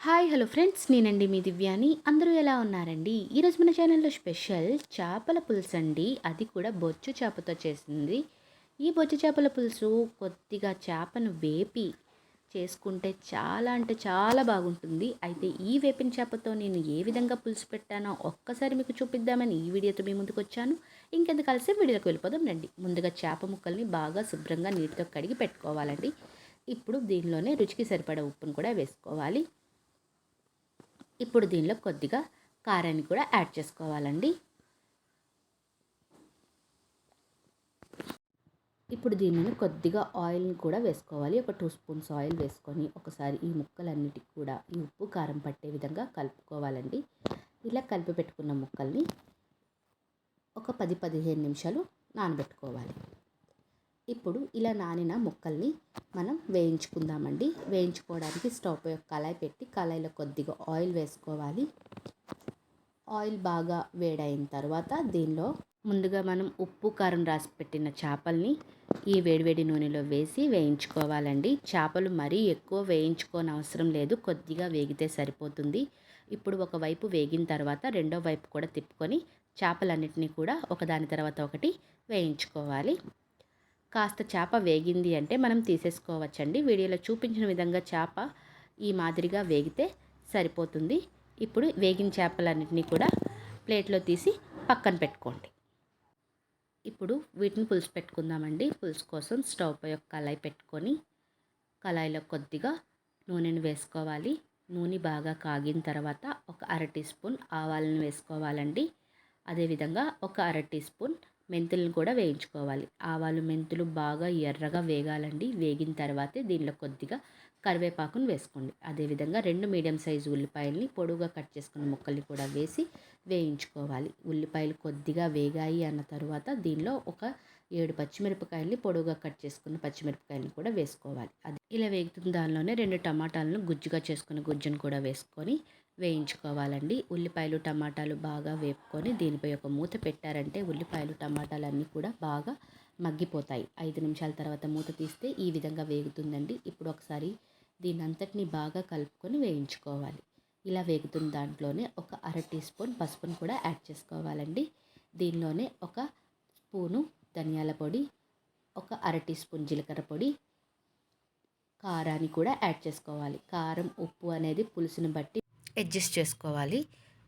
Hi hello friends. నేనండి మీ దివ్యాని. అందరూ ఎలా ఉన్నారండి? ఈరోజు మన ఛానల్లో స్పెషల్ చేపల పులుసు అండి. అది కూడా బొచ్చు చేపతో చేసింది. ఈ బొచ్చు చేపల పులుసు కొద్దిగా చేపను వేపి చేసుకుంటే చాలా అంటే చాలా బాగుంటుంది. అయితే ఈ వేపిన చేపతో నేను ఏ విధంగా పులుసు పెట్టానో ఒక్కసారి మీకు చూపిద్దామని ఈ వీడియోతో మీ ముందుకు వచ్చాను. ఇంకెందుకు కలిసి వీడియోకి వెళ్ళిపోదాం రండి. ముందుగా చేప ముక్కల్ని బాగా శుభ్రంగా నీటితో కడిగి పెట్టుకోవాలండి. ఇప్పుడు దీనిలోనే రుచికి సరిపడా ఉప్పును కూడా వేసుకోవాలి. ఇప్పుడు దీనిలో కొద్దిగా కారాన్ని కూడా యాడ్ చేసుకోవాలండి. ఇప్పుడు దీనిని కొద్దిగా ఆయిల్ని కూడా వేసుకోవాలి. ఒక టూ స్పూన్స్ ఆయిల్ వేసుకొని ఒకసారి ఈ ముక్కలన్నిటికి కూడా ఈ ఉప్పు కారం పట్టే విధంగా కలుపుకోవాలండి. ఇలా కలిపి పెట్టుకున్న ముక్కల్ని ఒక పది పదిహేను నిమిషాలు నానబెట్టుకోవాలి. ఇప్పుడు ఇలా నానిన ముక్కల్ని మనం వేయించుకుందామండి. వేయించుకోవడానికి స్టవ్ యొక్క కళాయి పెట్టి కళాయిలో కొద్దిగా ఆయిల్ వేసుకోవాలి. ఆయిల్ బాగా వేడైన తర్వాత దీనిలో ముందుగా మనం ఉప్పు కారం రాసి పెట్టిన చేపల్ని ఈ వేడివేడి నూనెలో వేసి వేయించుకోవాలండి. చేపలు మరీ ఎక్కువ వేయించుకోని అవసరం లేదు. కొద్దిగా వేగితే సరిపోతుంది. ఇప్పుడు ఒకవైపు వేగిన తర్వాత రెండో వైపు కూడా తిప్పుకొని చేపలన్నింటినీ కూడా ఒకదాని తర్వాత ఒకటి వేయించుకోవాలి. కాస్త చేప వేగింది అంటే మనం తీసేసుకోవచ్చండి. వీడియోలో చూపించిన విధంగా చేప ఈ మాదిరిగా వేగితే సరిపోతుంది. ఇప్పుడు వేగిన చేపలన్నింటినీ కూడా ప్లేట్లో తీసి పక్కన పెట్టుకోండి. ఇప్పుడు వీటిని పులుసు పెట్టుకుందామండి. పులుసు కోసం స్టవ్ పై ఒక కళాయి పెట్టుకొని కళాయిలో కొద్దిగా నూనెను వేసుకోవాలి. నూనె బాగా కాగిన తర్వాత ఒక అర టీ స్పూన్ ఆవాలను వేసుకోవాలండి. అదేవిధంగా ఒక అర టీ స్పూన్ మెంతులను కూడా వేయించుకోవాలి. ఆవాలు మెంతులు బాగా ఎర్రగా వేగాలండి. వేగిన తర్వాతే దీనిలో కొద్దిగా కరివేపాకును వేసుకోండి. అదేవిధంగా రెండు మీడియం సైజు ఉల్లిపాయల్ని పొడుగుగా కట్ చేసుకున్న ముక్కల్ని కూడా వేసి వేయించుకోవాలి. ఉల్లిపాయలు కొద్దిగా వేగాయి అన్న తర్వాత దీనిలో ఒక ఏడు పచ్చిమిరపకాయల్ని పొడుగుగా కట్ చేసుకున్న పచ్చిమిరపకాయలను కూడా వేసుకోవాలి. అది ఇలా వేగుతున్న దానిలోనే రెండు టమాటాలను గుజ్జుగా చేసుకున్న గుజ్జును కూడా వేసుకొని వేయించుకోవాలండి. ఉల్లిపాయలు టమాటాలు బాగా వేపుకొని దీనిపై ఒక మూత పెట్టారంటే ఉల్లిపాయలు టమాటాలు అన్నీ కూడా బాగా మగ్గిపోతాయి. ఐదు నిమిషాల తర్వాత మూత తీస్తే ఈ విధంగా వేగుతుందండి. ఇప్పుడు ఒకసారి దీని అంతటిని బాగా కలుపుకొని వేయించుకోవాలి. ఇలా వేగుతున్న దాంట్లోనే ఒక అర టీ స్పూన్ పసుపును కూడా యాడ్ చేసుకోవాలండి. దీనిలోనే ఒక స్పూను ధనియాల పొడి ఒక అర టీ స్పూన్ జీలకర్ర పొడి కారాన్ని కూడా యాడ్ చేసుకోవాలి. కారం ఉప్పు అనేది పులుసుని బట్టి అడ్జస్ట్ చేసుకోవాలి.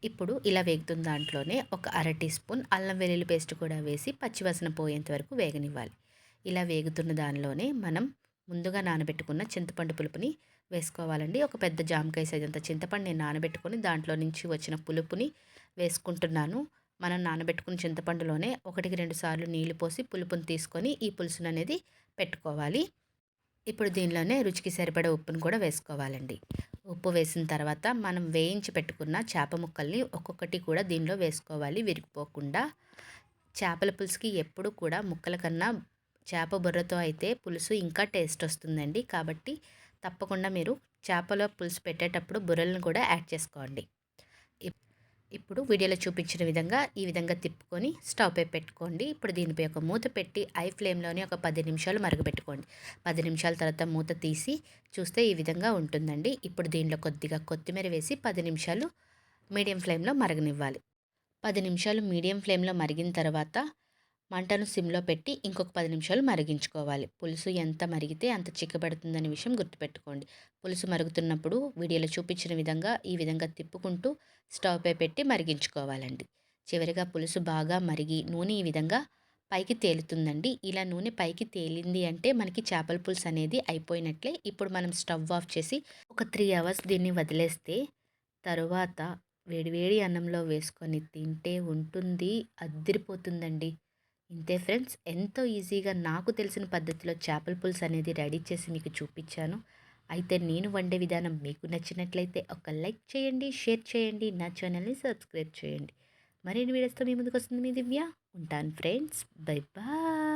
ఇప్పుడు ఇలా వేగుతున్న దాంట్లోనే ఒక అర టీ స్పూన్ అల్లం వెల్లుల్లి పేస్ట్ కూడా వేసి పచ్చివాసన పోయేంత వరకు వేగనివ్వాలి. ఇలా వేగుతున్న దానిలోనే మనం ముందుగా నానబెట్టుకున్న చింతపండు పులుపుని వేసుకోవాలండి. ఒక పెద్ద జామకాయ సైజ్ అంత చింతపండు నేను నానబెట్టుకొని దాంట్లో నుంచి వచ్చిన పులుపుని వేసుకుంటున్నాను. మనం నానబెట్టుకున్న చింతపండులోనే ఒకటికి రెండు సార్లు నీళ్ళు పోసి పులుపుని తీసుకొని ఈ పులుసును అనేది పెట్టుకోవాలి. ఇప్పుడు దీనిలోనే రుచికి సరిపడే ఉప్పును కూడా వేసుకోవాలండి. ఉప్పు వేసిన తర్వాత మనం వేయించి పెట్టుకున్న చేప ముక్కల్ని ఒక్కొక్కటి కూడా దీనిలో వేసుకోవాలి విరిగిపోకుండా. చేపల పులుసుకి ఎప్పుడు కూడా ముక్కల కన్నా చేప బుర్రతో అయితే పులుసు ఇంకా టేస్ట్ వస్తుందండి. కాబట్టి తప్పకుండా మీరు చేపల పులుసు పెట్టేటప్పుడు బుర్రలను కూడా యాడ్ చేసుకోండి. ఇప్పుడు వీడియోలో చూపించిన విధంగా ఈ విధంగా తిప్పుకొని స్టవ్ పై పెట్టుకోండి. ఇప్పుడు దీనిపై ఒక మూత పెట్టి ఐ ఫ్లేమ్లోనే ఒక పది నిమిషాలు మరగబెట్టుకోండి. పది నిమిషాల తర్వాత మూత తీసి చూస్తే ఈ విధంగా ఉంటుందండి. ఇప్పుడు దీనిలో కొద్దిగా కొత్తిమీర వేసి పది నిమిషాలు మీడియం ఫ్లేమ్లో మరగనివ్వాలి. పది నిమిషాలు మీడియం ఫ్లేమ్లో మరిగిన తర్వాత మంటను సిమ్లో పెట్టి ఇంకొక పది నిమిషాలు మరిగించుకోవాలి. పులుసు ఎంత మరిగితే అంత చిక్కబడుతుందనే విషయం గుర్తుపెట్టుకోండి. పులుసు మరుగుతున్నప్పుడు వీడియోలో చూపించిన విధంగా ఈ విధంగా తిప్పుకుంటూ స్టవ్ పై పెట్టి మరిగించుకోవాలండి. చివరిగా పులుసు బాగా మరిగి నూనె ఈ విధంగా పైకి తేలుతుందండి. ఇలా నూనె పైకి తేలింది అంటే మనకి చేపల పులుసు అనేది అయిపోయినట్లే. ఇప్పుడు మనం స్టవ్ ఆఫ్ చేసి ఒక త్రీ అవర్స్ దీన్ని వదిలేస్తే తరువాత వేడివేడి అన్నంలో వేసుకొని తింటే ఉంటుంది అద్దిరిపోతుందండి. ఇంతే ఫ్రెండ్స్ ఎంతో ఈజీగా నాకు తెలిసిన పద్ధతిలో చేపల పులుసు అనేది రెడీ చేసి మీకు చూపించాను. అయితే నేను వండే విధానం మీకు నచ్చినట్లయితే ఒక లైక్ చేయండి షేర్ చేయండి నా ఛానల్ని సబ్స్క్రైబ్ చేయండి. మరిన్ని వీడియోస్తో మీ ముందుకు వస్తుంది మీ దివ్య. ఉంటాను ఫ్రెండ్స్. Bye bye.